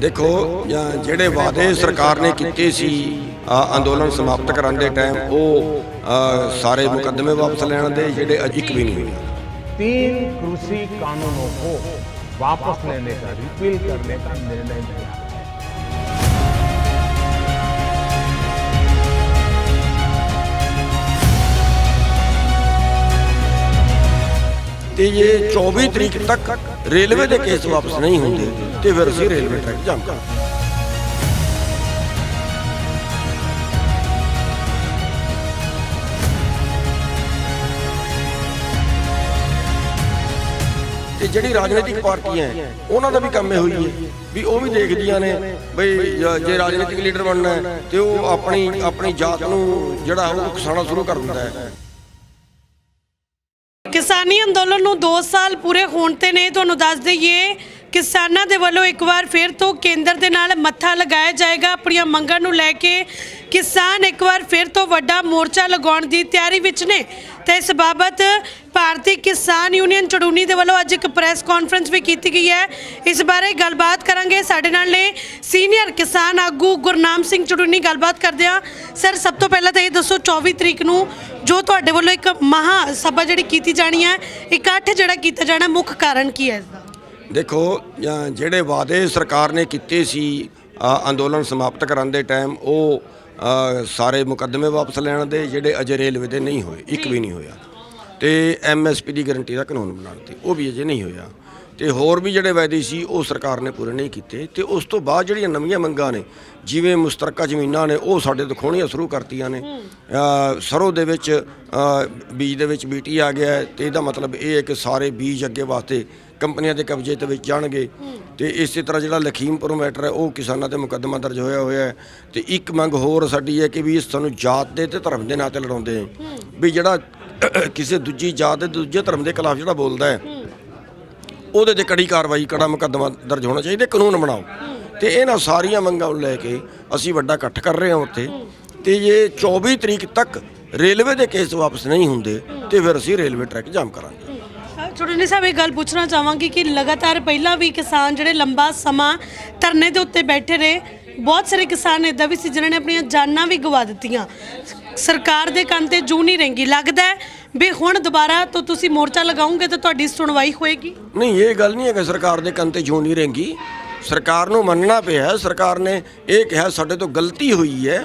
ਦੇਖੋ ਜਾਂ ਜਿਹੜੇ ਵਾਅਦੇ ਸਰਕਾਰ ਨੇ ਕੀਤੇ ਸੀ ਅ, ਅੰਦੋਲਨ ਸਮਾਪਤ ਕਰਨ ਦੇ ਟਾਈਮ ਉਹ ਅ, ਸਾਰੇ ਮੁਕੱਦਮੇ ਵਾਪਸ ਲੈਣ ਦੇ ਜਿਹੜੇ ਅਜ ਇੱਕ ਵੀ ਨਹੀਂ ਹੋਏ तीन कृषि कानूनों को वापस लेने का रिपील करने का निर्णय लिया ਤੇ ਜੇ 24 ਤਰੀਕ ਤੱਕ ਰੇਲਵੇ ਦੇ ਕੇਸ ਵਾਪਸ ਨਹੀਂ ਹੁੰਦੇ, ਤੇ ਫਿਰ ਅਸੀਂ ਰੇਲਵੇ ਟਰੈਕ ਜਾਮ ਤੇ ਜਿਹੜੀ ਰਾਜਨੀਤਿਕ ਪਾਰਟੀਆਂ ਉਹਨਾਂ ਦਾ ਵੀ ਕੰਮ ਇਹੋ ਹੀ ਹੈ ਵੀ ਉਹ ਵੀ ਦੇਖਦੀਆਂ ਨੇ ਬਈ ਜੇ ਰਾਜਨੀਤਿਕ ਲੀਡਰ ਬਣਨਾ ਹੈ, ਤੇ ਉਹ ਆਪਣੀ ਆਪਣੀ ਜਾਤ ਨੂੰ ਜਿਹੜਾ ਉਹ ਉਕਸਾਉਣਾ ਸ਼ੁਰੂ ਕਰ ਦਿੰਦਾ ਹੈ। ਕਿਸਾਨੀ ਅੰਦੋਲਨ ਨੂੰ 2 ਸਾਲ ਪੂਰੇ ਹੋਣ ਤੇ ਨੇ ਤੁਹਾਨੂੰ ਦੱਸ ਦਈਏ ਕਿਸਾਨਾਂ ਦੇ ਵੱਲੋਂ ਇੱਕ ਵਾਰ ਫਿਰ ਤੋਂ ਕੇਂਦਰ ਦੇ ਨਾਲ ਮੱਥਾ ਲਗਾਇਆ ਜਾਏਗਾ। ਆਪਣੀਆਂ ਮੰਗਾਂ ਨੂੰ ਲੈ ਕੇ ਕਿਸਾਨ ਇੱਕ ਵਾਰ ਫਿਰ ਤੋਂ ਵੱਡਾ ਮੋਰਚਾ ਲਗਾਉਣ ਦੀ ਤਿਆਰੀ ਵਿੱਚ ਨੇ ਤੇ ਇਸ ਬਾਬਤ ਭਾਰਤੀ ਕਿਸਾਨ ਯੂਨੀਅਨ ਚੜੂਨੀ ਦੇ ਵੱਲੋਂ ਅੱਜ ਇੱਕ ਪ੍ਰੈਸ ਕਾਨਫਰੰਸ ਵੀ ਕੀਤੀ ਗਈ ਹੈ। ਇਸ ਬਾਰੇ ਗੱਲਬਾਤ ਕਰਾਂਗੇ। ਸਾਡੇ ਨਾਲ ਨੇ ਸੀਨੀਅਰ ਕਿਸਾਨ ਆਗੂ ਗੁਰਨਾਮ ਸਿੰਘ ਚੜੂਨੀ। ਗੱਲਬਾਤ ਕਰਦੇ ਆ ਸਰ, ਸਭ ਤੋਂ ਪਹਿਲਾਂ ਤਾਂ ਇਹ ਦੱਸੋ 24 ਤਰੀਕ ਨੂੰ ਜੋ ਤੁਹਾਡੇ ਵੱਲੋਂ ਇੱਕ ਮਹਾ ਸਭਾ ਜਿਹੜੀ ਕੀਤੀ ਜਾਣੀ ਹੈ, ਇਕੱਠ ਜਿਹੜਾ ਕੀਤਾ ਜਾਣਾ, ਮੁੱਖ ਕਾਰਨ ਕੀ ਹੈ ਇਸ ਦਾ? ਦੇਖੋ ਜਿਹੜੇ ਵਾਅਦੇ ਸਰਕਾਰ ਨੇ ਕੀਤੇ ਸੀ ਅੰਦੋਲਨ ਸਮਾਪਤ ਕਰਨ ਦੇ ਟਾਈਮ ਉਹ ਸਾਰੇ ਮੁਕੱਦਮੇ ਵਾਪਸ ਲੈਣ ਦੇ ਜਿਹੜੇ ਅਜੇ ਰੇਲਵੇ ਦੇ ਨਹੀਂ ਹੋਏ, ਇੱਕ ਵੀ ਨਹੀਂ ਹੋਇਆ। ਤੇ ਐਮਐਸਪੀ ਦੀ ਗਾਰੰਟੀ ਦਾ ਕਾਨੂੰਨ ਬਣਾਉਣ ਤੇ ਉਹ ਵੀ ਅਜੇ ਨਹੀਂ ਹੋਇਆ। ਤੇ ਹੋਰ ਵੀ ਜਿਹੜੇ ਵਾਅਦੇ ਸੀ ਉਹ ਸਰਕਾਰ ਨੇ ਪੂਰੇ ਨਹੀਂ ਕੀਤੇ। ਤੇ ਉਸ ਤੋਂ ਬਾਅਦ ਜਿਹੜੀਆਂ ਨਵੀਆਂ ਮੰਗਾਂ ਨੇ ਜਿਵੇਂ ਮੁਸ਼ਤਰਕਾ ਜ਼ਮੀਨਾਂ ਨੇ ਉਹ ਸਾਡੇ ਤੋਂ ਖੋਹਣੀਆਂ ਸ਼ੁਰੂ ਕਰਤੀਆਂ ਨੇ। ਸਰੋਂ ਦੇ ਵਿੱਚ ਬੀਜ ਦੇ ਵਿੱਚ ਬੀਟੀ ਆ ਗਿਆ ਤੇ ਇਹਦਾ ਮਤਲਬ ਇਹ ਹੈ ਕਿ ਸਾਰੇ ਬੀਜ ਅੱਗੇ ਵਾਸਤੇ ਕੰਪਨੀਆਂ ਦੇ ਕਬਜ਼ੇ ਦੇ ਵਿੱਚ ਜਾਣਗੇ। ਤੇ ਇਸੇ ਤਰ੍ਹਾਂ ਜਿਹੜਾ ਲਖੀਮਪੁਰ ਮੈਟਰ ਹੈ ਉਹ ਕਿਸਾਨਾਂ ਤੇ ਮੁਕੱਦਮਾ ਦਰਜ ਹੋਇਆ ਹੋਇਆ ਹੈ। ਤੇ ਇੱਕ ਮੰਗ ਹੋਰ ਸਾਡੀ ਹੈ ਕਿ ਵੀ ਸਾਨੂੰ ਜਾਤ ਦੇ ਤੇ ਧਰਮ ਦੇ ਨਾਂ ਤੇ ਲੜਾਉਂਦੇ ਵੀ ਜਿਹੜਾ ਕਿਸੇ ਦੂਜੀ ਜਾਤ ਦੇ ਦੂਜੇ ਧਰਮ ਦੇ ਖਿਲਾਫ ਜਿਹੜਾ ਬੋਲਦਾ ਹੈ। ਉਹਦੇ ਤੇ ਕੜੀ ਕਾਰਵਾਈ, ਕੜਾ ਮੁਕੱਦਮਾ ਦਰਜ ਹੋਣਾ ਚਾਹੀਦਾ, ਕਾਨੂੰਨ ਬਣਾਓ। ਤੇ ਇਹਨਾਂ ਸਾਰੀਆਂ ਮੰਗਾਂ ਨੂੰ ਲੈ ਕੇ ਅਸੀਂ ਵੱਡਾ ਇਕੱਠ ਕਰ ਰਹੇ ਹਾਂ ਉੱਥੇ। ਤੇ ਜੇ 24 ਤਰੀਕ ਤੱਕ ਰੇਲਵੇ ਦੇ ਕੇਸ ਵਾਪਸ ਨਹੀਂ ਹੁੰਦੇ, ਤੇ ਫਿਰ ਅਸੀਂ ਰੇਲਵੇ ਟਰੈਕ ਜਾਮ ਕਰਾਂਗੇ। ਚੁੜਨੀ ਸਾਹਿਬ, ਇਹ ਗੱਲ ਪੁੱਛਣਾ ਚਾਹਾਂਗੀ ਕਿ ਲਗਾਤਾਰ ਪਹਿਲਾਂ ਵੀ ਕਿਸਾਨ ਜਿਹੜੇ ਲੰਬਾ ਸਮਾਂ ਧਰਨੇ ਦੇ ਉੱਤੇ ਬੈਠੇ ਰਹੇ, ਬਹੁਤ ਸਾਰੇ ਕਿਸਾਨ ਇਦਾਂ ਵੀ ਸੀ ਜਿਨ੍ਹਾਂ ਨੇ ਆਪਣੀਆਂ ਜਾਨਾਂ ਵੀ ਗਵਾ ਦਿੱਤੀਆਂ। ਸਰਕਾਰ ਦੇ ਕੰਨ ਤੇ ਜੂ ਨਹੀਂ ਰਹਿੰਗੀ ਲੱਗਦਾ ਵੀ ਹੁਣ ਦੁਬਾਰਾ ਤੋਂ ਤੁਸੀਂ ਮੋਰਚਾ ਲਗਾਓਗੇ ਤਾਂ ਤੁਹਾਡੀ ਸੁਣਵਾਈ ਹੋਏਗੀ? ਨਹੀਂ ਇਹ ਗੱਲ ਨਹੀਂ ਹੈ ਕਿ ਸਰਕਾਰ ਦੇ ਕੰਨ ਤੇ ਜੂੰ ਨਹੀਂ ਰਹਿੰਗੀ ਸਰਕਾਰ ਨੂੰ ਮੰਨਣਾ ਪਿਆ ਸਰਕਾਰ ਨੇ ਇਹ ਕਿਹਾ ਸਾਡੇ ਤੋਂ ਗਲਤੀ ਹੋਈ ਹੈ।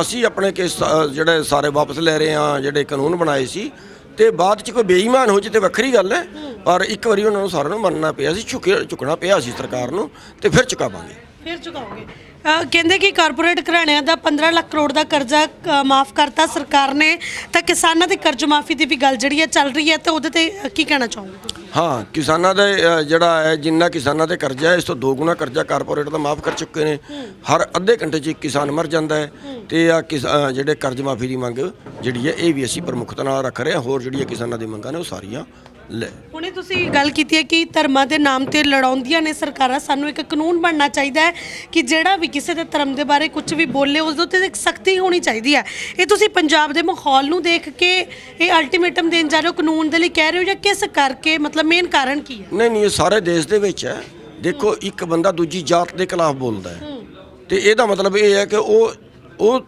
ਅਸੀਂ ਆਪਣੇ ਕੇਸ ਅ, ਜਿਹੜੇ ਸਾਰੇ ਵਾਪਸ ਲੈ ਰਹੇ ਹਾਂ ਜਿਹੜੇ ਕਾਨੂੰਨ ਬਣਾਏ ਸੀ ਤੇ ਬਾਅਦ ਚ ਕੋਈ ਬੇਈਮਾਨ ਹੋ ਜੇ ਤੇ ਵੱਖਰੀ ਗੱਲ ਹੈ। ਪਰ ਇੱਕ ਵਾਰੀ ਉਹਨਾਂ ਨੂੰ ਸਾਰਿਆਂ ਨੂੰ ਮੰਨਣਾ ਪਿਆ ਸੀ ਝੁਕਿਆ ਝੁਕਣਾ ਪਿਆ ਸੀ ਸਰਕਾਰ ਨੂੰ ਤੇ ਫਿਰ ਚੁਕਾਵਾਂਗੇ। ਫਿਰ ਚੁਕਾਓਗੇ ਕਹਿੰਦੇ ਕਿ ਕਾਰਪੋਰੇਟ ਘਰਾਣਿਆਂ ਦਾ 15 ਲੱਖ ਕਰੋੜ ਦਾ ਕਰਜ਼ਾ ਮਾਫ ਕਰਤਾ ਸਰਕਾਰ ਨੇ। ਤਾਂ ਕਿਸਾਨਾਂ ਦੇ ਕਰਜ਼ ਮਾਫੀ ਦੀ ਵੀ ਗੱਲ ਜਿਹੜੀ ਹੈ ਚੱਲ ਰਹੀ ਹੈ ਤੇ ਉਹਦੇ ਤੇ ਅ, ਕੀ ਕਹਿਣਾ ਚਾਹੋਗੇ? ਹਾਂ ਕਿਸਾਨਾਂ ਦਾ ਅ, ਜਿਹੜਾ ਹੈ ਜਿੰਨਾ ਕਿਸਾਨਾਂ ਤੇ ਕਰਜ਼ਾ ਹੈ ਇਸ ਤੋਂ ਦੋ ਗੁਣਾ ਕਰਜ਼ਾ ਕਾਰਪੋਰੇਟ ਦਾ ਮਾਫ ਕਰ ਚੁੱਕੇ ਨੇ। ਹਰ ਅੱਧੇ ਘੰਟੇ 'ਚ ਇੱਕ ਕਿਸਾਨ ਮਰ ਜਾਂਦਾ ਹੈ। ਤੇ ਆ ਕਿਸ- ਅ, ਜਿਹੜੇ ਕਰਜ਼ ਮਾਫੀ ਦੀ ਮੰਗ ਜਿਹੜੀ ਹੈ ਇਹ ਵੀ ਅਸੀਂ ਪ੍ਰਮੁੱਖਤਾ ਨਾਲ ਰੱਖ ਰਹੇ ਹਾਂ। ਹੋਰ ਜਿਹੜੀਆਂ ਕਿਸਾਨਾਂ ਦੀ ਮੰਗਾਂ ਨੇ ਉਹ ਸਾਰੀਆਂ ਲੈ। ਹੁਣੇ ਤੁਸੀਂ ਗੱਲ ਕੀਤੀ ਹੈ ਕਿ ਧਰਮਾਂ ਦੇ ਨਾਮ ਤੇ ਲੜਾਉਂਦੀਆਂ ਨੇ ਸਰਕਾਰਾਂ ਸਾਨੂੰ ਇੱਕ ਕਾਨੂੰਨ ਬਣਨਾ ਚਾਹੀਦਾ ਹੈ ਕਿ ਜਿਹੜਾ ਵੀ ਕਿਸੇ ਦੇ ਧਰਮ ਦੇ ਬਾਰੇ ਕੁਝ ਵੀ ਬੋਲੇ ਉਸ ਦੇ ਉੱਤੇ ਇੱਕ ਸਖਤੀ ਹੋਣੀ ਚਾਹੀਦੀ ਹੈ। ਇਹ ਤੁਸੀਂ ਪੰਜਾਬ ਦੇ ਮਾਹੌਲ ਨੂੰ ਦੇਖ ਕੇ ਇਹ ਅਲਟੀਮੇਟਮ ਦੇਣ ਜਾ ਰਹੇ ਹੋ ਕਾਨੂੰਨ ਦੇ ਲਈ ਕਹਿ ਰਹੇ ਹੋ ਜਾਂ ਕਿਸ ਕਰਕੇ? ਮਤਲਬ ਮੇਨ ਕਾਰਨ ਕੀ ਹੈ? ਨਹੀਂ ਨਹੀਂ ਇਹ ਸਾਰੇ ਦੇਸ਼ ਦੇ ਵਿੱਚ ਹੈ। ਦੇਖੋ ਇੱਕ ਬੰਦਾ ਦੂਜੀ ਜਾਤ ਦੇ ਖਿਲਾਫ ਬੋਲਦਾ ਹੈ। ਤੇ ਇਹਦਾ ਮਤਲਬ ਇਹ ਹੈ ਕਿ ਉਹ ਉਹ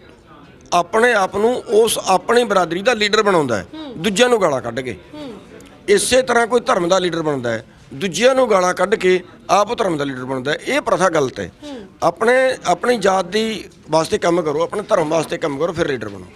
ਆਪਣੇ ਆਪ ਨੂੰ ਉਸ ਆਪਣੀ ਬਰਾਦਰੀ ਦਾ ਲੀਡਰ ਬਣਾਉਂਦਾ ਹੈ। ਦੂਜਿਆਂ ਨੂੰ ਗਾਲਾਂ ਕੱਢ ਕੇ। ਇਸੇ ਤਰ੍ਹਾਂ ਕੋਈ ਧਰਮ ਦਾ ਲੀਡਰ ਬਣਦਾ ਹੈ। ਦੂਜਿਆਂ ਨੂੰ ਗਾਲਾਂ ਕੱਢ ਕੇ ਆਪ ਧਰਮ ਦਾ ਲੀਡਰ ਬਣਦਾ ਹੈ। ਇਹ ਪ੍ਰਥਾ ਗਲਤ ਹੈ। ਆਪਣੇ, ਆਪਣੀ ਜਾਤ ਦੀ ਵਾਸਤੇ ਕੰਮ ਕਰੋ, ਆਪਣੇ ਧਰਮ ਵਾਸਤੇ ਕੰਮ ਕਰੋ, ਫਿਰ ਲੀਡਰ ਬਣੋ।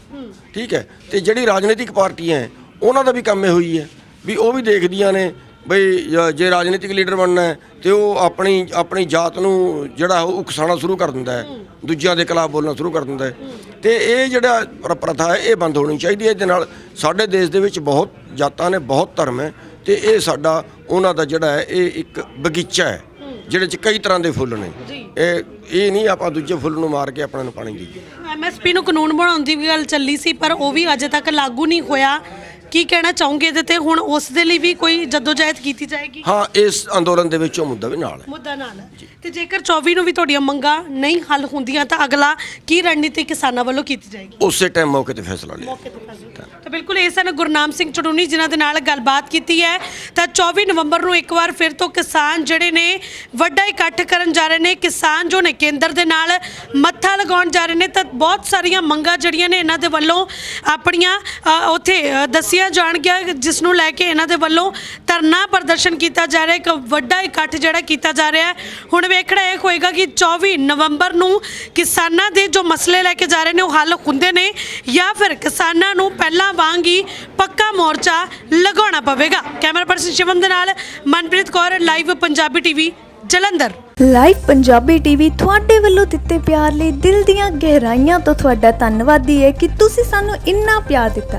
ਠੀਕ ਹੈ। ਤੇ ਜਿਹੜੀ ਰਾਜਨੀਤਿਕ ਪਾਰਟੀਆਂ ਹੈ, ਉਹਨਾਂ ਦਾ ਵੀ ਕੰਮ ਇਹੋ ਹੀ ਹੈ ਵੀ ਉਹ ਵੀ ਦੇਖਦੀਆਂ ਨੇ ਬਈ ਜ- ਰਾਜਨੀਤਿਕ ਲੀਡਰ ਬਣਨਾ ਹੈ ਤੇ ਉਹ ਆਪਣੀ ਆਪਣੀ ਜਾਤ ਨੂੰ ਜਿਹੜਾ ਉਹ ਉਕਸਾਉਣਾ ਸ਼ੁਰੂ ਕਰ ਦਿੰਦਾ ਹੈ। ਦੂਜਿਆਂ ਦੇ ਖਿਲਾਫ ਬੋਲਣਾ ਸ਼ੁਰੂ ਕਰ ਦਿੰਦਾ ਹੈ। ਤੇ ਇਹ ਜਿਹੜਾ ਪ੍ਰ- ਪ੍ਰਥਾ ਹੈ ਇਹ ਬੰਦ ਹੋਣੀ ਚਾਹੀਦੀ ਹੈ। ਇਹਦੇ ਨਾਲ ਸਾਡੇ ਦੇਸ਼ ਦੇ ਵਿੱਚ ਬਹੁਤ ਜਾਤਾਂ ਨੇ ਬਹੁਤ ਧਰਮ ਹੈ ਤੇ ਇਹ ਸਾਡਾ ਉਹਨਾਂ ਦਾ ਜਿਹੜਾ ਹੈ ਇਹ ਇੱਕ ਬਗੀਚਾ ਹੈ ਜਿਹੜੇ ਚ ਕਈ ਤਰ੍ਹਾਂ ਦੇ ਫੁੱਲ ਨੇ। ਇਹ ਇਹ ਨਹੀਂ ਆਪਾਂ ਦੂਜੇ ਫੁੱਲ ਨੂੰ ਮਾਰ ਕੇ ਆਪਣਾ ਨੂੰ ਪਾਣੀ ਦੇਈਏ। ਐਮਐਸਪੀ ਨੂੰ ਕਾਨੂੰਨ ਬਣਾਉਣ ਦੀ ਵੀ ਗੱਲ ਚੱਲੀ ਸੀ ਪਰ ਉਹ ਵੀ ਅਜੇ ਤੱਕ ਲਾਗੂ ਨਹੀਂ ਹੋਇਆ। ਕੀ ਕਹਿਣਾ ਚਾਹੋਗੇ ਇਹਦੇ ਤੇ? ਹੁਣ ਉਸ ਦੇ ਲਈ ਵੀ ਕੋਈ ਜਦੋਜਹਿਦ ਕੀਤੀ ਜਾਏਗੀ? ਹਾਂ ਇਸ ਅੰਦੋਲਨ ਦੇ ਵਿੱਚ ਉਹ ਮੁੱਦਾ ਵੀ ਨਾਲ ਹੈ। ਮੁੱਦਾ ਨਾਲ ਹੈ। ਤੇ ਜੇਕਰ 24 ਨੂੰ ਵੀ ਤੁਹਾਡੀਆਂ ਮੰਗਾਂ ਨਹੀਂ ਹੱਲ ਹੁੰਦੀਆਂ ਤਾਂ ਅਗਲਾ ਕੀ ਰਣਨੀਤੀ ਕਿਸਾਨਾਂ ਵੱਲੋਂ ਕੀਤੀ ਜਾਏਗੀ? ਉਸੇ ਟਾਈਮ ਮੌਕੇ ਤੇ ਫੈਸਲਾ ਲਿਆ। ਮੌਕੇ ਤੇ ਫੈਸਲਾ। ਤੇ ਬਿਲਕੁਲ ਇਹ ਸਨ ਗੁਰਨਾਮ ਸਿੰਘ ਚੜੂਨੀ ਜਿਨ੍ਹਾਂ ਦੇ ਨਾਲ ਗੱਲਬਾਤ ਕੀਤੀ ਹੈ। ਤਾਂ 24 ਨਵੰਬਰ ਨੂੰ ਇੱਕ ਵਾਰ ਫਿਰ ਤੋਂ ਕਿਸਾਨ ਜਿਹੜੇ ਨੇ ਵੱਡਾ ਇਕੱਠ ਕਰਨ ਜਾ ਰਹੇ ਨੇ ਕਿਸਾਨ ਜੋ ਨੇ ਕੇਂਦਰ ਦੇ ਨਾਲ ਮੱਥਾ ਲਗਾਉਣ ਜਾ ਰਹੇ ਨੇ ਤਾਂ ਬਹੁਤ ਸਾਰੀਆਂ ਮੰਗਾਂ ਜਿਹੜੀਆਂ ਨੇ ਇਹਨਾਂ ਦੇ ਵੱਲੋਂ ਆਪਣੀਆਂ ਅ, ਉੱਥੇ ਅ, ਦੱਸੀਆਂ ਜਾਣਗੀਆਂ ਜਿਸ ਨੂੰ ਲੈ ਕੇ ਇਹਨਾਂ ਦੇ ਵੱਲੋਂ ਧਰਨਾ ਪ੍ਰਦਰਸ਼ਨ ਕੀਤਾ ਜਾ ਰਿਹਾ, ਇੱਕ ਵੱਡਾ ਇਕੱਠ ਜਿਹੜਾ ਕੀਤਾ ਜਾ ਰਿਹਾ ਹੁਣ ਵੇਖਣਾ ਇਹ ਹੋਏਗਾ ਕਿ 24 ਨਵੰਬਰ ਨੂੰ ਕਿਸਾਨਾਂ ਦੇ ਜੋ ਮਸਲੇ ਲੈ ਕੇ ਜਾ ਰਹੇ ਨੇ, ਉਹ ਹੱਲ ਹੁੰਦੇ ਨੇ ਜਾਂ ਫਿਰ ਕਿਸਾਨਾਂ ਨੂੰ ਪਹਿਲਾਂ ਵਾਂਗ ਹੀ ਪੱਕਾ ਮੋਰਚਾ ਲਗਾਉਣਾ ਪਵੇਗਾ। ਕੈਮਰਾ ਪਰਸਨ ਸ਼ਿਵਮ ਦੇ ਨਾਲ Manpreet Kaur, live Punjabi TV, Jalandhar. Live Punjabi TV ਤੁਹਾਡੇ ਵੱਲੋਂ ਦਿੱਤੇ ਪਿਆਰ ਲਈ ਦਿਲ ਦੀਆਂ ਗਹਿਰਾਈਆਂ ਤੋਂ ਤੁਹਾਡਾ ਧੰਨਵਾਦੀ ਹੈ ਕਿ ਤੁਸੀਂ ਸਾਨੂੰ ਇੰਨਾ ਪਿਆਰ ਦਿੱਤਾ।